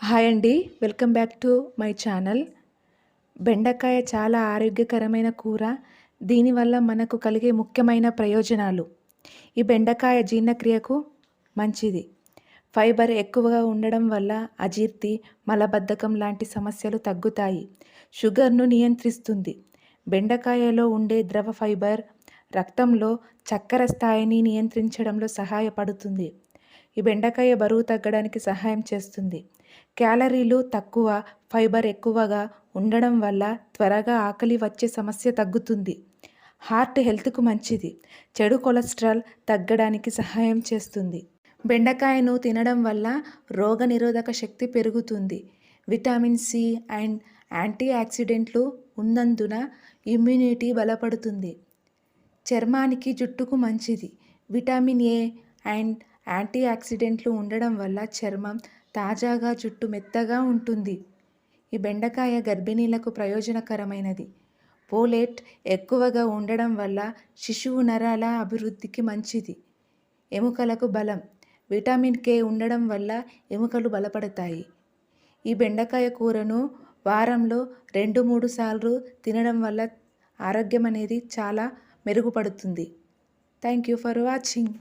Hi అండి. Welcome back to my channel. బెండకాయ చాలా ఆరోగ్యకరమైన కూర. దీనివల్ల మనకు కలిగే ముఖ్యమైన ప్రయోజనాలు. ఈ బెండకాయ జీర్ణక్రియకు మంచిది. ఫైబర్ ఎక్కువగా ఉండడం వల్ల అజీర్తి మలబద్ధకం లాంటి సమస్యలు తగ్గుతాయి. షుగర్ను నియంత్రిస్తుంది. బెండకాయలో ఉండే ద్రవ ఫైబర్ రక్తంలో చక్కెర స్థాయిని నియంత్రించడంలో సహాయపడుతుంది. ఈ బెండకాయ బరువు తగ్గడానికి సహాయం చేస్తుంది. క్యాలరీలు తక్కువ ఫైబర్ ఎక్కువగా ఉండడం వల్ల త్వరగా ఆకలి వచ్చే సమస్య తగ్గుతుంది. హార్ట్ హెల్త్కు మంచిది. చెడు కొలెస్ట్రాల్ తగ్గడానికి సహాయం చేస్తుంది. బెండకాయను తినడం వల్ల రోగనిరోధక శక్తి పెరుగుతుంది. విటమిన్ సి అండ్ యాంటీ ఆక్సిడెంట్లు ఉన్నందున ఇమ్యూనిటీ బలపడుతుంది. చర్మానికి జుట్టుకు మంచిది. విటమిన్ ఏ అండ్ యాంటీ ఆక్సిడెంట్లు ఉండడం వల్ల చర్మం తాజాగా జుట్టు మెత్తగా ఉంటుంది. ఈ బెండకాయ గర్భిణీలకు ప్రయోజనకరమైనది. పోలేట్ ఎక్కువగా ఉండడం వల్ల శిశువు నరాల అభివృద్ధికి మంచిది. ఎముకలకు బలం విటమిన్ కే ఉండడం వల్ల ఎముకలు బలపడతాయి. ఈ బెండకాయ కూరను వారంలో రెండు మూడు సార్లు తినడం వల్ల ఆరోగ్యం అనేది చాలా మెరుగుపడుతుంది. Thank you for watching.